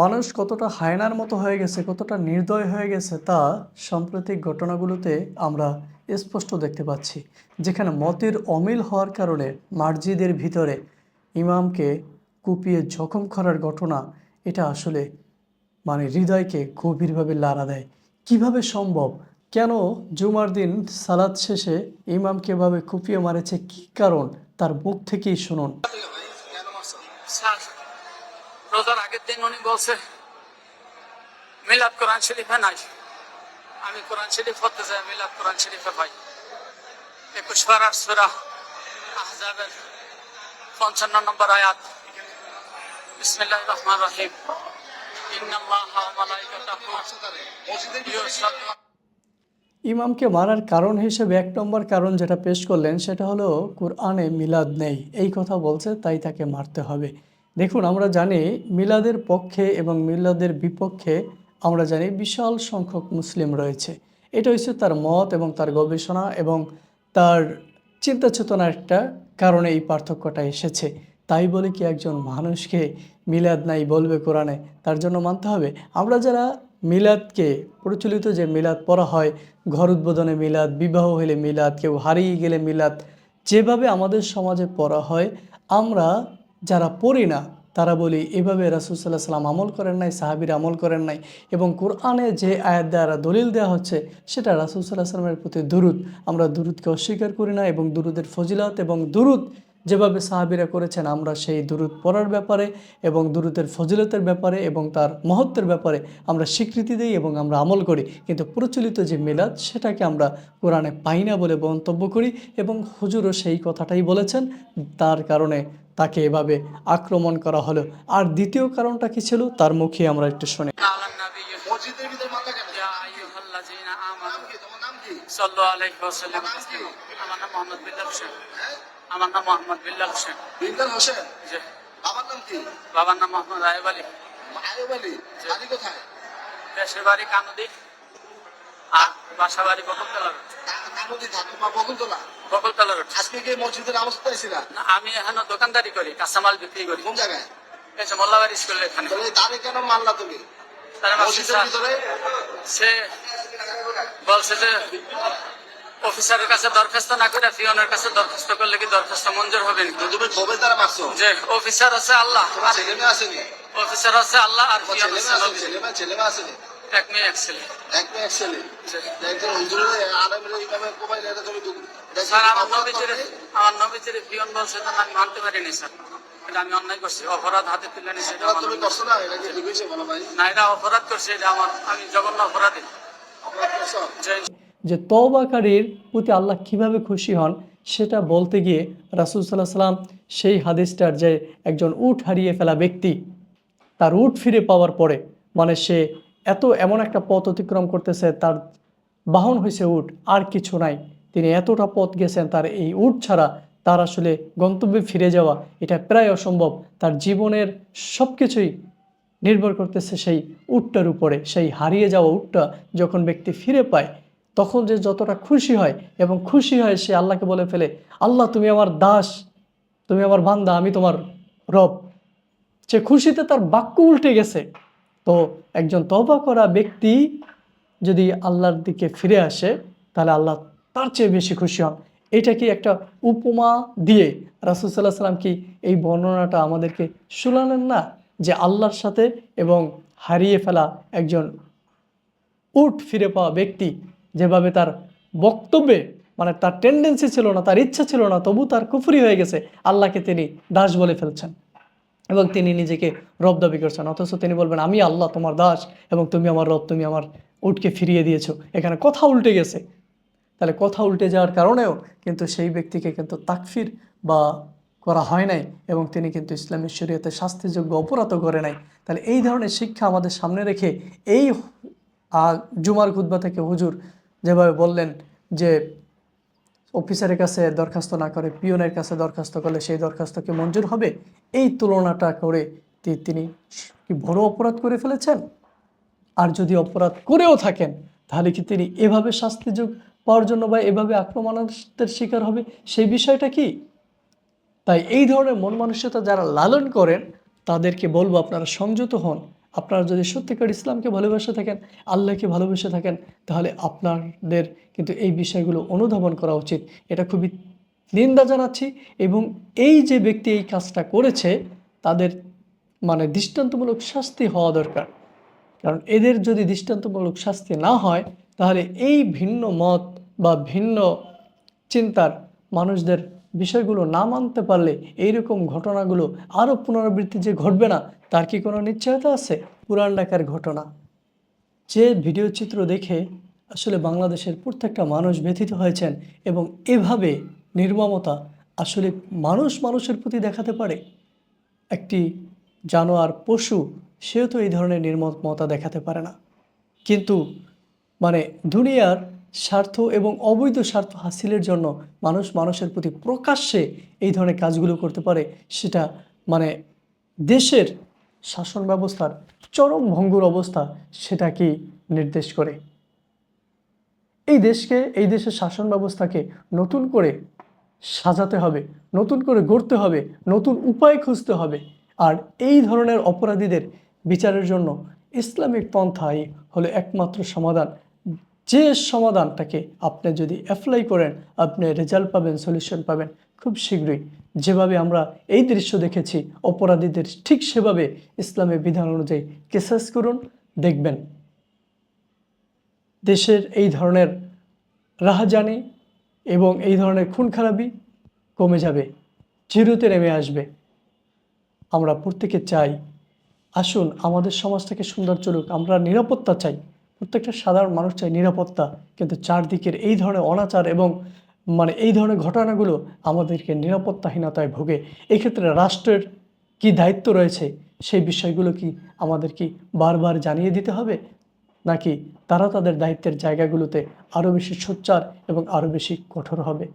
মানুষ কতটা হায়নার মতো হয়ে গেছে, কতটা নির্দয় হয়ে গেছে তা সাম্প্রতিক ঘটনাগুলোতে আমরা স্পষ্ট দেখতে পাচ্ছি। যেখানে মতের অমিল হওয়ার কারণে মসজিদের ভিতরে ইমামকে কুপিয়ে জখম করার ঘটনা, এটা আসলে মানে হৃদয়কে গভীরভাবে লাড়া দেয়। কীভাবে সম্ভব? কেন জুমার দিন সালাদ শেষে ইমামকে এভাবে কুপিয়ে মারেছে? কি কারণ? তার মুখ থেকেই শুনুন। রোজার আগের দিন উনি বলছে, মিলাদ কোরআন শরীফে নাই। আমি কোরআন শরীফ পড়তে যাই, মিলাদ কোরআন শরীফে পাই। একুশ পারার সুরা আহজাবের পঞ্চান্ন নম্বর আয়াত। বিসমিল্লাহ রহমান রহিম। ইমামকে মারার কারণ হিসেবে এক নম্বর কারণ যেটা পেশ করলেন, সেটা হলো, কোরআনে মিলাদ নেই। এই কথা বলছে, তাই তাকে মারতে হবে। দেখুন, আমরা জানি মিলাদের পক্ষে এবং মিলাদের বিপক্ষে আমরা জানি বিশাল সংখ্যক মুসলিম রয়েছে। এটা হচ্ছে তার মত এবং তার গবেষণা এবং তার চিন্তা চেতনার একটা কারণে এই পার্থক্যটা এসেছে। তাই বলে কি, একজন মানুষকে মিলাদ নাই বলবে কোরআনে, তার জন্য মানতে হবে। আমরা যারা মিলাদকে প্রচলিত যে মিলাদ পড়া হয়, ঘর উদ্বোধনে মিলাদ, বিবাহ হলে মিলাদ, কেউ হারিয়ে গেলে মিলাদ, যেভাবে আমাদের সমাজে পড়া হয়, আমরা যারা পড়ি না, তারা বলি, এভাবে রাসুলসাল্লাহ সাল্লাম আমল করেন নাই, সাহাবির আমল করেন নাই। এবং কোরআনে যে আয়াত দ্বারা দলিল দেওয়া হচ্ছে, সেটা রাসুলসাল্লাহ সাল্লামের প্রতি দুরুদ। আমরা দুরুদকে অস্বীকার করি না এবং দুরুদের ফজিলত এবং দুরুদ যেভাবে সাহাবিরা করেছেন, আমরা সেই দুরুদ পড়ার ব্যাপারে এবং দুরুদের ফজিলতের ব্যাপারে এবং তার মহত্বের ব্যাপারে আমরা স্বীকৃতি দিই এবং আমরা আমল করি। কিন্তু প্রচলিত যে মিলাদ, সেটাকে আমরা কোরআনে পাই না বলে মন্তব্য করি এবং হুজুরও সেই কথাটাই বলেছেন। তার কারণে তাকে এভাবে আক্রমণ করা হলো। আর দ্বিতীয় কারণটা কি ছিল তার মুখে আমরা একটু শুনি। আমার নাম মোহাম্মদ বিল্লাল হোসেন। আমার নাম মোহাম্মদ বিল্লাল হোসেন। বিল্লাল হোসেন? বাবার নাম কি? বাবার নাম মোহাম্মদ আয়ুব আলী। আয়ুব আলী। আলী কোথায়? দেশের বাড়ি কানুদি। আর বাসা বাড়ি কানুদি বকুলতলা? বকুলতলা আজকে কি মসজিদের নামাজ পড়াইছিলা না, আমি এখানে দোকানদারি করি কাঁচামাল বিক্রি করি। কোন জায়গায়? এই যে মোল্লাবাড়ি স্কুলের এখানে। তাহলে তারে কেন মারলা তুমি? মসজিদের ভিতরে? সে বলছে যে অফিসারের কাছে দরখাস্ত না করে ফিওনের কাছে দরখাস্ত করলে কি দরখাস্ত মঞ্জুর হবে তুমি ক্ষোভের দ্বারা মারছো। যে অফিসার আছে আল্লাহ। তোমার ছেলে মেয়ে আসেনি? অফিসার আছে আল্লাহ আর ছেলে মেয়ে আসেনি? নবী। ছেলে মেয়ে ছেলে মেয়ে আসেনি? এক মেয়ে এক ছেলে। এক মেয়ে এক ছেলে? ইমামের এটা তুমি দু- স্যার আমার নবীজির? আমার নবীজির বলছে আমি মানতে পারিনি স্যার। এটা আমি অন্যায় করছি অপরাধ হাতে তুলে নিছি এটা তুমি করছ না এটা কি হয়েছে বলো ভাই? না এটা অপরাধ করছে এটা আমার আমি জঘন্য অপরাধী। অপরাধ করছ? যে যে তওবাকারীর প্রতি আল্লাহ কীভাবে খুশি হন সেটা বলতে গিয়ে রাসুল সাল্লাহ সাল্লাম সেই হাদিসটার যে একজন উট হারিয়ে ফেলা ব্যক্তি তার উট ফিরে পাওয়ার পরে মানে সে এত এমন একটা পথ অতিক্রম করতেছে, তার বাহন হয়েছে উট, আর কিছু নাই। তিনি এতটা পথ গেছেন, তার এই উট ছাড়া তার আসলে গন্তব্যে ফিরে যাওয়া, এটা প্রায় অসম্ভব। তার জীবনের সব কিছুই নির্ভর করতেছে সেই উটটার উপরে, সেই হারিয়ে যাওয়া উটটা যখন ব্যক্তি ফিরে পায়, তখন যে যতটা খুশি হয়, এবং খুশি হয় সে আল্লাহকে বলে ফেলে, আল্লাহ, তুমি আমার দাস, তুমি আমার বান্দা, আমি তোমার রব। সে খুশিতে তার বাক্য উল্টে গেছে। তো একজন তবা করা ব্যক্তি যদি আল্লাহর দিকে ফিরে আসে, তাহলে আল্লাহ তার চেয়ে বেশি খুশি হন। এটা কি একটা উপমা দিয়ে রাসুলসাল্লাহ সাল্লাম কি এই বর্ণনাটা আমাদেরকে শোনালেন না? যে আল্লাহর সাথে এবং হারিয়ে ফেলা একজন উঠ ফিরে পাওয়া ব্যক্তি যেভাবে তার বক্তব্যে মানে তার টেন্ডেন্সি ছিল না, তার ইচ্ছা ছিল না, তবু তার কুফরি হয়ে গেছে, আল্লাহকে তিনি দাস বলে ফেলছেন। এবং তিনি নিজেকে রব দাবি করছেন। অথচ তিনি বলবেন, আমি আল্লাহ, তোমার দাস এবং তুমি আমার রব, তুমি আমার উটকে ফিরিয়ে দিয়েছ। এখানে কথা উল্টে গেছে। তাহলে কথা উল্টে যাওয়ার কারণেও কিন্তু সেই ব্যক্তিকে কিন্তু তাকফির বা করা হয় নাই এবং তিনি কিন্তু ইসলামের শরীয়তে শাস্তিযোগ্য অপরাধও করে নাই। তাহলে এই ধরনের শিক্ষা আমাদের সামনে রেখে এই জুমার খুদ্া থেকে হুজুর যেভাবে বললেন যে, অফিসারের কাছে দরখাস্ত না করে, পিয়নের কাছে দরখাস্ত করলে সেই দরখাস্ত কি মঞ্জুর হবে? এই তুলনাটা করে তিনি কি বড় অপরাধ করে ফেলেছেন? আর যদি অপরাধ করেও থাকেন, তাহলে কি তিনি এভাবে শাস্তিযোগ পাওয়ার জন্য বা এভাবে আক্রমণাত্মের শিকার হবে? সেই বিষয়টা কি? তাই এই ধরনের মন মানসিকতা যারা লালন করেন, তাদেরকে বলব আপনারা সংযত হন। আপনারা যদি সত্যিকার ইসলামকে ভালোবেসে থাকেন, আল্লাহকে ভালোবেসে থাকেন, তাহলে আপনাদের কিন্তু এই বিষয়গুলো অনুধাবন করা উচিত। এটা খুবই নিন্দা জানাচ্ছি এবং এই যে ব্যক্তি এই কাজটা করেছে, তাদের মানে দৃষ্টান্তমূলক শাস্তি হওয়া দরকার। কারণ এদের যদি দৃষ্টান্তমূলক শাস্তি না হয়, তাহলে এই ভিন্ন মত বা ভিন্ন চিন্তার মানুষদের বিষয়গুলো না মানতে পারলে এইরকম ঘটনাগুলো আরও পুনরাবৃত্তি যে ঘটবে না, তার কি কোনো নিশ্চয়তা আছে? পুরান ঢাকার ঘটনা। যে ভিডিও চিত্র দেখে আসলে বাংলাদেশের প্রত্যেকটা মানুষ ব্যথিত হয়েছেন এবং এভাবে নির্মমতা আসলে মানুষ মানুষের প্রতি দেখাতে পারে। একটি জানোয়ার পশু, সেও তো এই ধরনের নির্মমতা দেখাতে পারে না। কিন্তু মানে দুনিয়ার স্বার্থ এবং অবৈধ স্বার্থ হাসিলের জন্য মানুষ মানুষের প্রতি প্রকাশ্যে এই ধরনের কাজগুলো করতে পারে, সেটা মানে দেশের শাসন ব্যবস্থার চরম ভঙ্গুর অবস্থা সেটা কি নির্দেশ করে। এই দেশকে, এই দেশের শাসন ব্যবস্থাকে নতুন করে সাজাতে হবে, নতুন করে গড়তে হবে, নতুন উপায় খুঁজতে হবে। আর এই ধরনের অপরাধীদের বিচারের জন্য ইসলামিক পন্থাই হলো একমাত্র সমাধান। যে সমাধানটাকে আপনি যদি অ্যাপ্লাই করেন, আপনি রেজাল্ট পাবেন সলিউশন পাবেন খুব শীঘ্রই। যেভাবে আমরা এই দৃশ্য দেখেছি, অপরাধীদের ঠিক সেভাবে ইসলামের বিধান অনুযায়ী কেসাস করুন, দেখবেন। দেশের এই ধরনের রাহাজানি এবং এই ধরনের খুন খারাপি কমে যাবে জিরোতে নেমে আসবে। আমরা প্রত্যেকে চাই, আসুন আমাদের সমাজটাকে সুন্দর চলুক, আমরা নিরাপত্তা চাই, প্রত্যেকটা সাধারণ মানুষ চাই নিরাপত্তা, কিন্তু চারদিকের এই ধরনের অনাচার এবং মানে এই ধরনের ঘটনাগুলো আমাদেরকে নিরাপত্তাহীনতায় ভোগে। এক্ষেত্রে রাষ্ট্রের কি দায়িত্ব রয়েছে, সেই বিষয়গুলো কি আমাদের কি বারবার জানিয়ে দিতে হবে? নাকি তারা তাদের দায়িত্বের জায়গাগুলোতে আরও বেশি সোচ্চার এবং আরও বেশি কঠোর হবে?